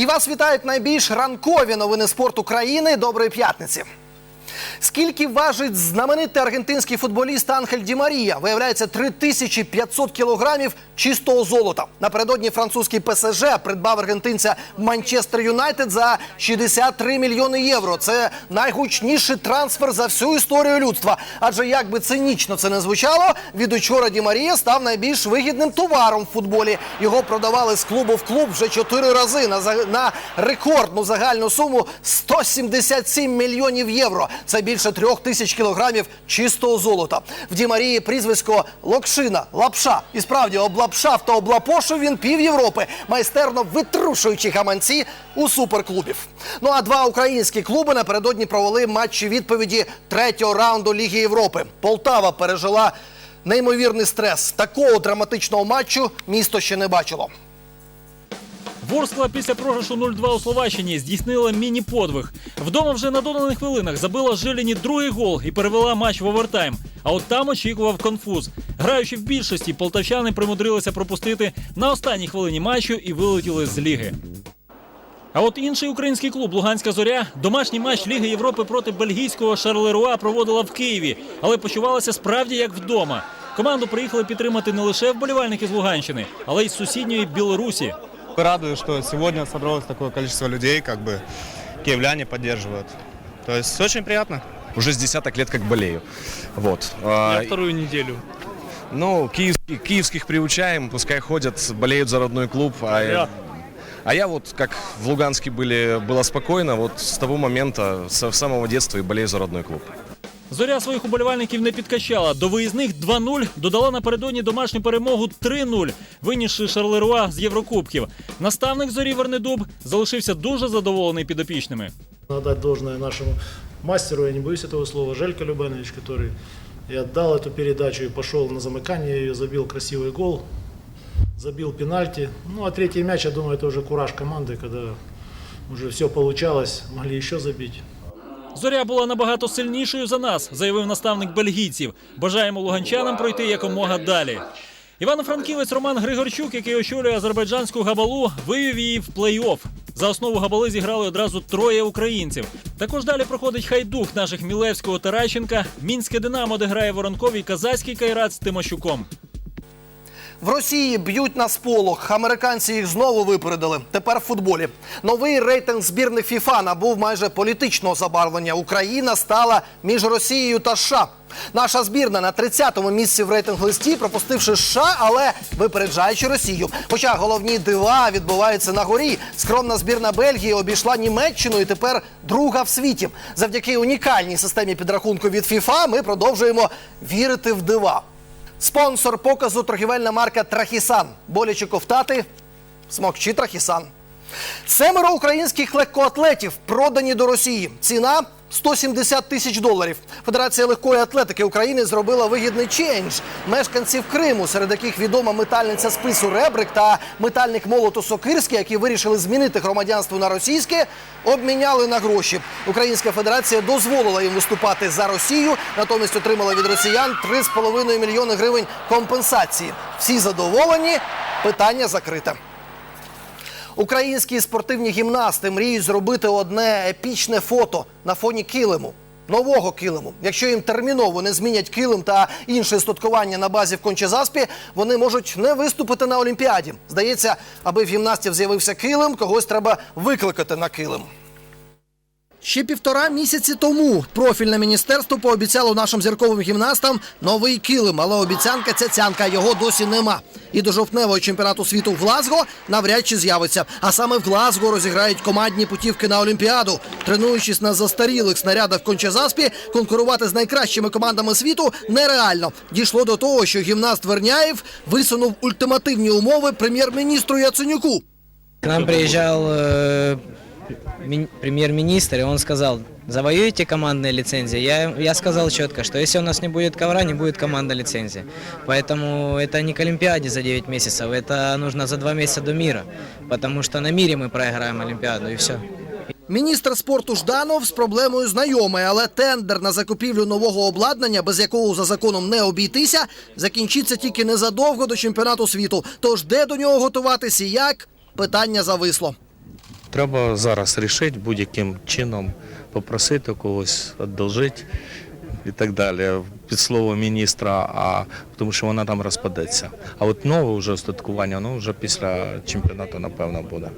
І вас вітають найбільш ранкові новини спорту країни. Доброї п'ятниці. Скільки важить знаменитий аргентинський футболіст Анхель Ді Марія? Виявляється 3500 кілограмів чистого золота. Напередодні французький ПСЖ придбав аргентинця Манчестер Юнайтед за 63 мільйони євро. Це найгучніший трансфер за всю історію людства. Адже як би цинічно це не звучало, від учора Ді Марія став найбільш вигідним товаром в футболі. Його продавали з клубу в клуб вже чотири рази на, на рекордну загальну суму 177 мільйонів євро. Це більше трьох тисяч кілограмів чистого золота. В Ді Марії прізвисько Локшина, Лапша. І справді облапшав та облапошив він пів Європи, майстерно витрушуючи гаманці у суперклубів. Ну а два українські клуби напередодні провели матчі відповіді третього раунду Ліги Європи. Полтава пережила неймовірний стрес. Такого драматичного матчу місто ще не бачило. Ворскла після програшу 0-2 у Словаччині здійснила міні-подвиг. Вдома вже на доданих хвилинах забила Жиліні другий гол і перевела матч в овертайм. А от там очікував конфуз. Граючи в більшості, полтавчани примудрилися пропустити на останній хвилині матчу і вилетіли з ліги. А от інший український клуб Луганська зоря домашній матч Ліги Європи проти бельгійського Шарлеруа проводила в Києві, але почувалася справді як вдома. Команду приїхали підтримати не лише вболівальники з Луганщини, але й з сусідньої Білорусі. Радует, что сегодня собралось такое количество людей, как бы киевляне поддерживают. То есть очень приятно. Уже с десяток лет как болею. Вот. А, вторую неделю. Ну, киевских, киевских приучаем, пускай ходят, болеют за родной клуб. А, я, а я вот, как в Луганске были, было спокойно, вот с того момента, с самого детства и болею за родной клуб. Зоря своїх уболівальників не підкачала. До виїзних 2-0 додала напередодні домашню перемогу 3-0, винісши Шарлеруа з Єврокубків. Наставник зорі Вернедуб залишився дуже задоволений підопічними. Надо дать должное нашему мастеру, я не боюсь этого слова, Желька Любенович, который и отдал эту передачу и пошел на замыкание ее, забил красивый гол, забил пенальти. Ну а третий мяч, я думаю, это уже кураж команды, когда уже все получалось, могли еще забить. Зоря була набагато сильнішою за нас, заявив наставник бельгійців. Бажаємо луганчанам пройти якомога далі. Івано-франківець Роман Григорчук, який очолює азербайджанську габалу, вивів її в плей-офф. За основу габали зіграли одразу троє українців. Також далі проходить хайдух наших Мілевського та Райченка. Мінське Динамо, де грає воронковий казацький кайрат з Тимощуком. В Росії б'ють на сполох. Американці їх знову випередили. Тепер в футболі. Новий рейтинг збірних ФІФА набув майже політичного забарвлення. Україна стала між Росією та США. Наша збірна на 30-му місці в рейтинг листі, пропустивши США, але випереджаючи Росію. Хоча головні дива відбуваються на горі. Скромна збірна Бельгії обійшла Німеччину і тепер друга в світі. Завдяки унікальній системі підрахунку від ФІФА ми продовжуємо вірити в дива. Спонсор показу торгівельна марка Трахісан. Боляче ковтати, смокчи Трахісан. Семеро українських легкоатлетів продані до Росії. Ціна 170 тисяч доларів. Федерація легкої атлетики України зробила вигідний чендж. Мешканців Криму, серед яких відома метальниця спису Ребрик та метальник молоту Сокирський, які вирішили змінити громадянство на російське, обміняли на гроші. Українська федерація дозволила їм виступати за Росію, натомість отримала від росіян 3,5 мільйони гривень компенсації. Всі задоволені, питання закрите. Українські спортивні гімнасти мріють зробити одне епічне фото на фоні килиму. Нового килиму. Якщо їм терміново не змінять килим та інше статкування на базі в Кончезаспі, вони можуть не виступити на Олімпіаді. Здається, аби в гімнастів з'явився килим, когось треба викликати на килим. Ще півтора місяці тому профільне міністерство пообіцяло нашим зірковим гімнастам новий килим, але обіцянка цяцянка його досі нема. І до жовтневого чемпіонату світу в Глазго навряд чи з'явиться. А саме в Глазго розіграють командні путівки на Олімпіаду. Тренуючись на застарілих снарядах Кончезаспі, конкурувати з найкращими командами світу нереально. Дійшло до того, що гімнаст Верняєв висунув ультимативні умови прем'єр-міністру Яценюку. К нам э, мин- премьер-министр, и он сказал, завоюете командные лицензии. Я, я сказал четко, что если у нас не будет ковра, не будет командной лицензии. Поэтому это не к Олимпиаде за 9 месяцев, это нужно за 2 месяца до мира. Потому что на мире мы проиграем Олимпиаду, и все. Міністр спорту Жданов з проблемою знайомий, але тендер на закупівлю нового обладнання, без якого за законом не обійтися, закінчиться тільки незадовго до чемпіонату світу. Тож де до нього готуватись і як? Питання зависло. треба зараз рішити будь-яким чином, попросити когось, одолжити і так далі. Під слово міністра, а тому що вона там розпадеться. А от нове вже остаткування, воно вже після чемпіонату, напевно, буде.